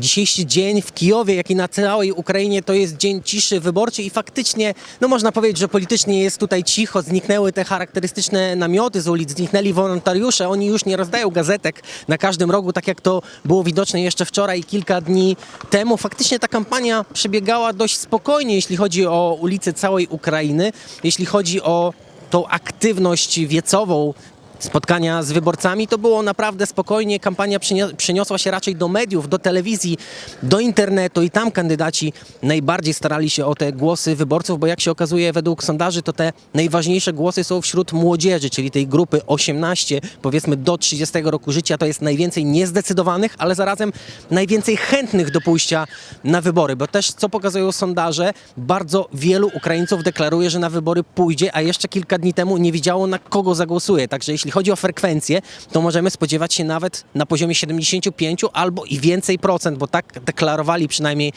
dzisiejszy dzień w Kijowie, jak i na całej Ukrainie to jest dzień ciszy wyborczej i faktycznie, no można powiedzieć, że politycznie jest tutaj cicho, zniknęły te charakterystyczne namioty z ulic, zniknęli wolontariusze, oni już nie rozdają gazetek na każdym rogu, tak jak to było widoczne jeszcze wczoraj i kilka dni temu. Faktycznie ta kampania przebiegała dość spokojnie, jeśli chodzi o ulice całej Ukrainy, jeśli chodzi o tą aktywność wiecową, spotkania z wyborcami, to było naprawdę spokojnie. Kampania przeniosła się raczej do mediów, do telewizji, do internetu i tam kandydaci najbardziej starali się o te głosy wyborców, bo jak się okazuje według sondaży, to te najważniejsze głosy są wśród młodzieży, czyli tej grupy 18, powiedzmy do 30 roku życia. To jest najwięcej niezdecydowanych, ale zarazem najwięcej chętnych do pójścia na wybory, bo też co pokazują sondaże, bardzo wielu Ukraińców deklaruje, że na wybory pójdzie, a jeszcze kilka dni temu nie wiedziało na kogo zagłosuje. Także jeśli chodzi o frekwencję, to możemy spodziewać się nawet na poziomie 75 albo i więcej procent, bo tak deklarowali przynajmniej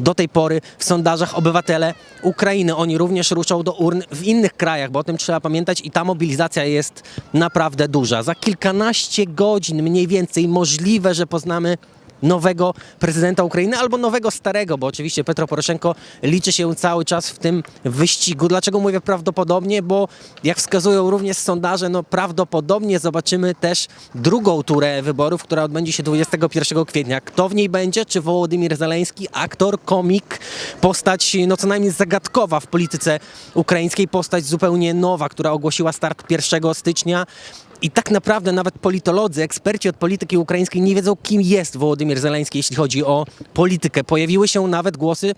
do tej pory w sondażach obywatele Ukrainy. Oni również ruszą do urn w innych krajach, bo o tym trzeba pamiętać i ta mobilizacja jest naprawdę duża. Za kilkanaście godzin mniej więcej możliwe, że poznamy nowego prezydenta Ukrainy albo nowego starego, bo oczywiście Petro Poroszenko liczy się cały czas w tym wyścigu. Dlaczego mówię prawdopodobnie? Bo jak wskazują również sondaże, no prawdopodobnie zobaczymy też drugą turę wyborów, która odbędzie się 21 kwietnia. Kto w niej będzie? Czy Wołodymir Zeleński, aktor, komik, postać no co najmniej zagadkowa w polityce ukraińskiej, postać zupełnie nowa, która ogłosiła start 1 stycznia. I tak naprawdę nawet politolodzy, eksperci od polityki ukraińskiej nie wiedzą, kim jest Wołodymir Zeleński, jeśli chodzi o politykę. Pojawiły się nawet głosy,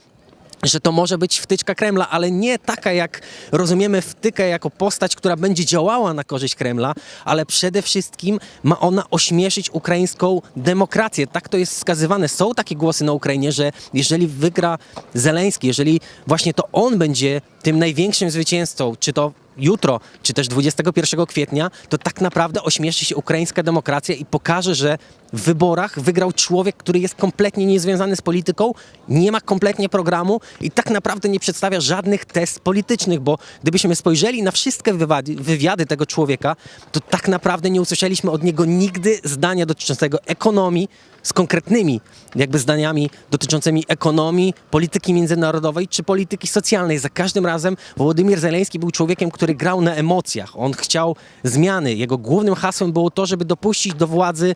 że to może być wtyczka Kremla, ale nie taka, jak rozumiemy wtykę jako postać, która będzie działała na korzyść Kremla, ale przede wszystkim ma ona ośmieszyć ukraińską demokrację. Tak to jest wskazywane. Są takie głosy na Ukrainie, że jeżeli wygra Zeleński, jeżeli właśnie to on będzie tym największym zwycięzcą, czy to jutro, czy też 21 kwietnia, to tak naprawdę ośmieszy się ukraińska demokracja i pokaże, że wyborach wygrał człowiek, który jest kompletnie niezwiązany z polityką, nie ma kompletnie programu i tak naprawdę nie przedstawia żadnych test politycznych, bo gdybyśmy spojrzeli na wszystkie wywiady, wywiady tego człowieka, to tak naprawdę nie usłyszeliśmy od niego nigdy zdania dotyczącego ekonomii, z konkretnymi jakby zdaniami dotyczącymi ekonomii, polityki międzynarodowej czy polityki socjalnej. Za każdym razem Wołodymir Zeleński był człowiekiem, który grał na emocjach. On chciał zmiany. Jego głównym hasłem było to, żeby dopuścić do władzy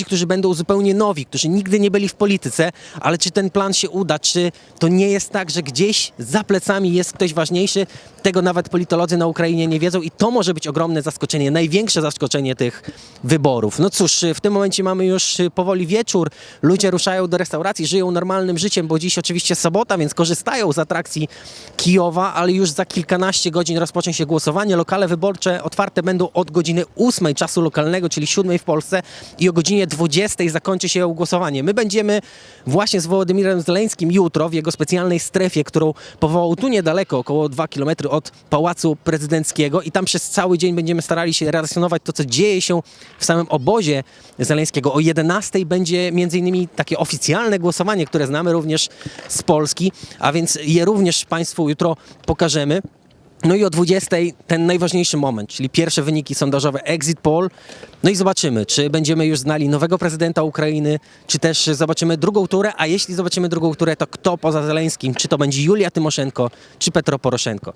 ludzi, którzy będą zupełnie nowi, którzy nigdy nie byli w polityce, ale czy ten plan się uda, czy to nie jest tak, że gdzieś za plecami jest ktoś ważniejszy, tego nawet politolodzy na Ukrainie nie wiedzą i to może być ogromne zaskoczenie, największe zaskoczenie tych wyborów. No cóż, w tym momencie mamy już powoli wieczór, ludzie ruszają do restauracji, żyją normalnym życiem, bo dziś oczywiście sobota, więc korzystają z atrakcji Kijowa, ale już za kilkanaście godzin rozpocznie się głosowanie. Lokale wyborcze otwarte będą od godziny 8 czasu lokalnego, czyli 7 w Polsce i o godzinie 20 zakończy się głosowanie. My będziemy właśnie z Wołodymirem Zeleńskim jutro w jego specjalnej strefie, którą powołał tu niedaleko, około 2 km od Pałacu Prezydenckiego i tam przez cały dzień będziemy starali się relacjonować to, co dzieje się w samym obozie Zeleńskiego. O 11 będzie między innymi takie oficjalne głosowanie, które znamy również z Polski, a więc je również Państwu jutro pokażemy. No i o 20 ten najważniejszy moment, czyli pierwsze wyniki sondażowe Exit Poll. No i zobaczymy, czy będziemy już znali nowego prezydenta Ukrainy, czy też zobaczymy drugą turę, a jeśli zobaczymy drugą turę, to kto poza Zeleńskim, czy to będzie Julia Tymoszenko, czy Petro Poroszenko.